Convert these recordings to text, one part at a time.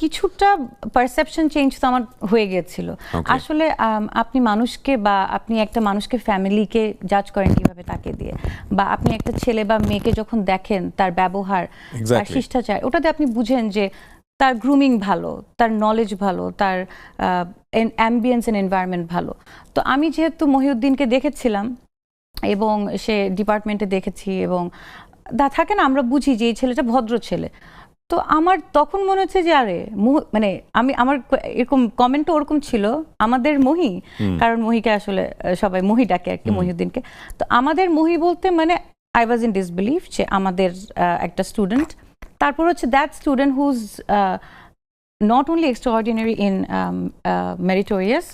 কিছুটা perception change তো আমার হয়ে গিয়েছিল। আসলে আপনি মানুষকে বা আপনি একটা মানুষকে ফ্যামিলিকে জাজ করেন কীভাবে তাকে দিয়ে। বা আপনি একটা ছেলে বা মেয়েকে যখন দেখেন তার ব্যবহার তার শিষ্টাচার ওটাতে আপনি বুঝেন যে তার গ্রুমিং ভালো তার নলেজ ভালো তার অ্যাম্বিয়েন্স এন্ড এনভায়রনমেন্ট ভালো। তো আমি যেহেতু মহিউদ্দিনকে দেখেছিলাম এবং সে ডিপার্টমেন্টে দেখেছি এবং দা থাকে না আমরা বুঝি যে এই ছেলেটা ভদ্র ছেলে। তো আমার তখন মনে হচ্ছে যে আরে মানে আমি আমার এরকম কমেন্টও ওরকম ছিল আমাদের মহি কারণ মহিকে আসলে সবাই মহি ডাকে আর কি মহিউদ্দিনকে তো আমাদের মহি বলতে মানে আই ওয়াজ ইন ডিসবিলিভ যে আমাদের একটা স্টুডেন্ট তারপর হচ্ছে that student who's not extraordinary in um, uh, meritorious,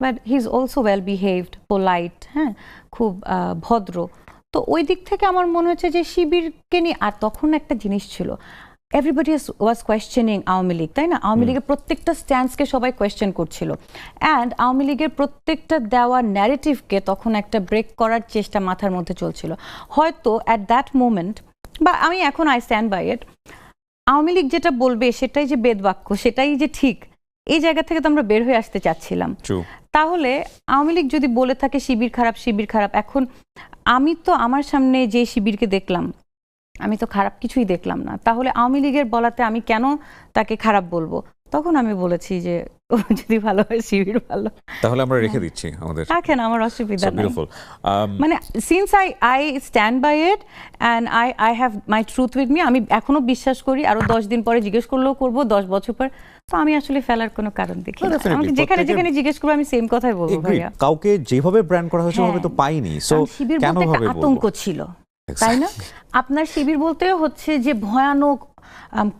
but he's also well behaved, polite, হ্যাঁ খুব ভদ্র। তো ওই দিক থেকে আমার মনে হচ্ছে যে শিবিরকে নিয়ে আর তখন একটা জিনিস ছিল। Everybody was questioning Awami League তাই না? আওয়ামী লীগের প্রত্যেকটা স্ট্যান্ডসকে সবাই কোয়েশ্চেন করছিল। অ্যান্ড আওয়ামী লীগের প্রত্যেকটা দেওয়া ন্যারেটিভকে তখন একটা ব্রেক করার চেষ্টা মাথার মধ্যে চলছিল। হয়তো অ্যাট দ্যাট মোমেন্ট বা আমি এখন I stand by it Awami League যেটা বলবে সেটাই যে বেদবাক্য সেটাই যে ঠিক এই জায়গা থেকে তো আমরা বের হয়ে আসতে চাচ্ছিলাম। তাহলে আওয়ামী লীগ যদি বলে থাকে শিবির খারাপ শিবির খারাপ এখন আমি তো আমার সামনে যে শিবিরকে দেখলাম আমি তো খারাপ কিছুই দেখলাম না। তাহলে আওয়ামী লীগের বলাতে আমি কেন তাকে খারাপ বলব? তখন আমি বলেছি যে ও যদি ভালো হয় শিবির ভালো। তাহলে আমরা রেখে দিচ্ছি আমাদের। রাখেন আমার অসুবিধা নাই। বিউটিফুল মানে since I I stand by it and I I have my truth with me আমি এখনও বিশ্বাস করি আরও দশ দিন পরে জিজ্ঞেস করলেও করব দশ বছর পর। তো আমি আসলে ফেলার কোনো কারণ দেখি আমাকে যেখানে যেখানে জিজ্ঞেস করব আমি সেম কথাই বলব ভাইয়া। কাউকে যেভাবে ব্র্যান্ড করা হয়েছে ওভাবে তো হ্যাঁ। পাইনি সো শিবির কেন আতঙ্ক ছিল। তাই না? আপনার শিবির বলতে হচ্ছে যে ভয়ানক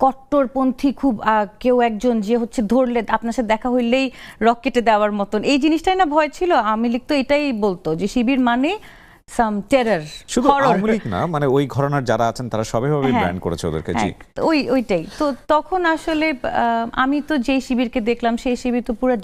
কট্টরপন্থী খুব কেউ একজন যে হচ্ছে ধরলে আপনার সাথে দেখা হইলেই রকেটে দেওয়ার মতন। এই জিনিসটাই না ভয় ছিল? আমি লিখতো এটাই বলতো যে শিবির মানে সাম টেরার শুধু আওয়ামী লীগ না মানে ওই ঘরানার যারা আছেন তারা সবাইভাবে হ্যাঁ। করেছে ওদেরকে জি। হ্যাঁ, ওই ওইটাই। তো তখন আসলে আহ, আমি তো যেই শিবিরকে দেখলাম সেই শিবির তো পুরো